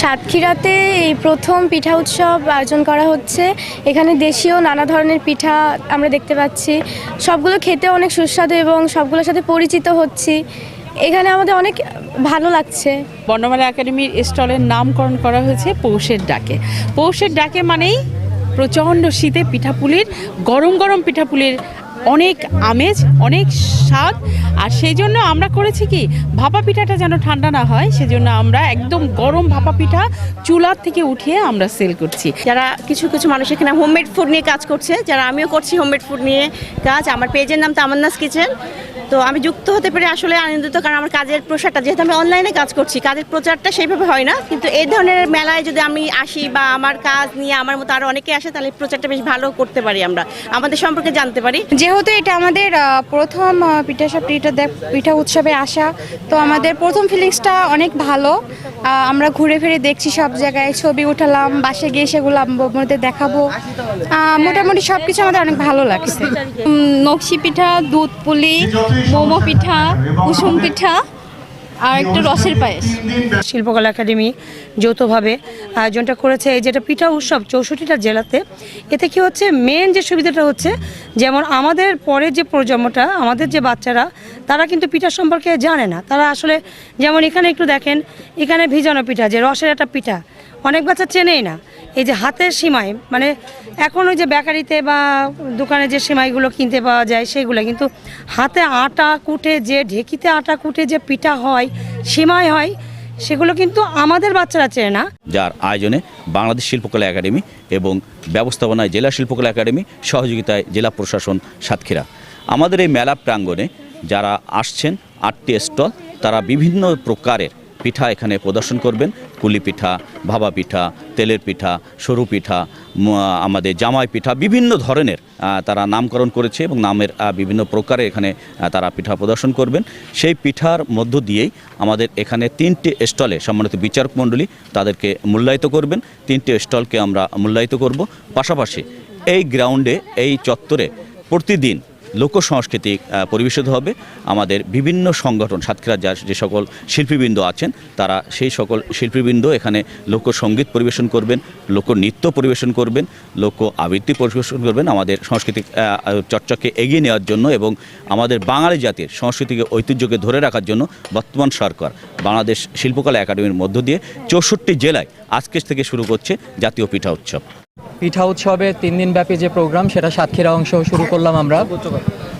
সাতক্ষীরাতে এই প্রথম পিঠা উৎসব আয়োজন করা হচ্ছে। এখানে দেশীয় নানা ধরনের পিঠা আমরা দেখতে পাচ্ছি। সবগুলো খেতে অনেক সুস্বাদু এবং সবগুলোর সাথে পরিচিত হচ্ছি। এখানে আমাদের অনেক ভালো লাগছে। বর্ণমালা একাডেমির স্টলের নামকরণ করা হয়েছে পৌষের ডাকে। পৌষের ডাকে মানেই প্রচণ্ড শীতে পিঠাপুলির, গরম গরম পিঠাপুলির অনেক আমেজ, অনেক স্বাদ। আর সেই জন্য আমরা করেছি কি, ভাপা পিঠাটা যেন ঠান্ডা না হয়, সেজন্য আমরা একদম গরম ভাপা পিঠা চুলার থেকে উঠিয়ে আমরা সেল করছি। যারা কিছু কিছু মানুষ এখানে হোমমেড ফুড নিয়ে কাজ করছে, যারা আমিও করছি হোমমেড ফুড নিয়ে কাজ, আমার পেজের নাম তামান্নাস কিচেন। তো আমি যুক্ত হতে পেরে আসলে আনন্দিত কারণ আমার কাজের প্রসারটা যেহেতু আমি অনলাইনে কাজ করছি কাজের প্রচারটা সেইভাবে হয় না। কিন্তু এই ধরনের মেলায় যদি আমি আসি বা আমার কাজ নিয়ে আমার মতো আরও অনেকে আসে তাহলে প্রচারটা বেশ ভালো করতে পারি আমরা আমাদের সম্পর্কে জানতে পারি। যেহেতু এটা আমাদের প্রথম আহ, পিঠা পিঠা দেখ পিঠা উৎসবে আসা তো আমাদের প্রথম ফিলিংসটা অনেক ভালো। আমরা ঘুরে ফিরে দেখছি সব জায়গায় ছবি উঠালাম বাসে গিয়ে সেগুলো আমাদের দেখাবো। মোটামুটি সব কিছু আমাদের অনেক ভালো লাগছে। নকশি পিঠা দুধ পুলি মোমো পিঠা কুসুম পিঠা আর একটু রসের পায়েস। শিল্পকলা একাডেমি যৌথভাবে আয়োজনটা করেছে। এই যেটা পিঠা উৎসব চৌষট্টিটা জেলাতে, এতে কি হচ্ছে? মেন যে সুবিধাটা হচ্ছে, যেমন আমাদের পরের যে প্রজন্মটা, আমাদের যে বাচ্চারা, তারা কিন্তু পিঠা সম্পর্কে জানে না। তারা আসলে যেমন এখানে একটু দেখেন, এখানে ভিজানো পিঠা, যে রসের একটা পিঠা, অনেক বাচ্চা চেনেই না। এই যে হাতের সীমায় মানে এখন ওই যে বেকারিতে বা দোকানে যে সেমাইগুলো কিনতে পাওয়া যায় সেগুলো, কিন্তু হাতে আটা কুটে যে, ঢেকিতে আটা কুটে যে পিঠা হয়, সেমাই হয়, সেগুলো কিন্তু আমাদের বাচ্চারা চেনে না। যার আয়োজনে বাংলাদেশ শিল্পকলা একাডেমি এবং ব্যবস্থাপনায় জেলা শিল্পকলা একাডেমি, সহযোগিতায় জেলা প্রশাসন সাতক্ষীরা। আমাদের এই মেলা প্রাঙ্গণে যারা আসছেন, আটটি স্টল, তারা বিভিন্ন প্রকারের পিঠা এখানে প্রদর্শন করবেন। কুলি পিঠা, ভাবা পিঠা, তেলের পিঠা, সরু পিঠা আমাদের জামাই পিঠা, বিভিন্ন ধরনের তারা নামকরণ করেছে এবং নামের বিভিন্ন প্রকারে এখানে তারা পিঠা প্রদর্শন করবেন। সেই পিঠার মধ্য দিয়েই আমাদের এখানে তিনটি স্টলে সম্মানিত বিচারক মণ্ডলী তাদেরকে মূল্যায়িত করবেন। তিনটি স্টলকে আমরা মূল্যায়িত করব। পাশাপাশি এই গ্রাউন্ডে, এই চত্বরে প্রতিদিন লোক সংস্কৃতি পরিবেশিত হবে। আমাদের বিভিন্ন সংগঠন, সাতক্ষীরা যা যে সকল শিল্পীবৃন্দ আছেন, তারা সেই সকল শিল্পীবৃন্দ এখানে লোকসঙ্গীত পরিবেশন করবেন, লোকনৃত্য পরিবেশন করবেন, লোক আবৃত্তি পরিবেশন করবেন আমাদের সাংস্কৃতিক চর্চাকে এগিয়ে নেওয়ার জন্য এবং আমাদের বাঙালি জাতির সংস্কৃতিকে, ঐতিহ্যকে ধরে রাখার জন্য বর্তমান সরকার, বাংলাদেশ শিল্পকলা একাডেমির মধ্য দিয়ে চৌষট্টি জেলায় আজকে থেকে শুরু করছে জাতীয় পিঠা উৎসব। পিঠা উৎসবে তিন ব্যাপী যে প্রোগ্রাম, সেটা সাতক্ষীরা অংশ শুরু করলাম আমরা।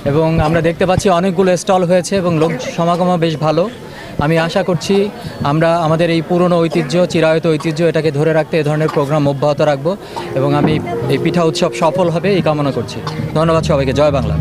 এবং আমরা দেখতে পাচ্ছি অনেকগুলো স্টল হয়েছে এবং লোক সমাগমও বেশ ভালো। আমি আশা করছি আমরা আমাদের এই পুরনো ঐতিহ্য, চিরায়ত ঐতিহ্য, এটাকে ধরে রাখতে এ ধরনের প্রোগ্রাম অব্যাহত রাখব। এবং আমি এই পিঠা উৎসব সফল হবে এই কামনা করছি। ধন্যবাদ সবাইকে। জয় বাংলা।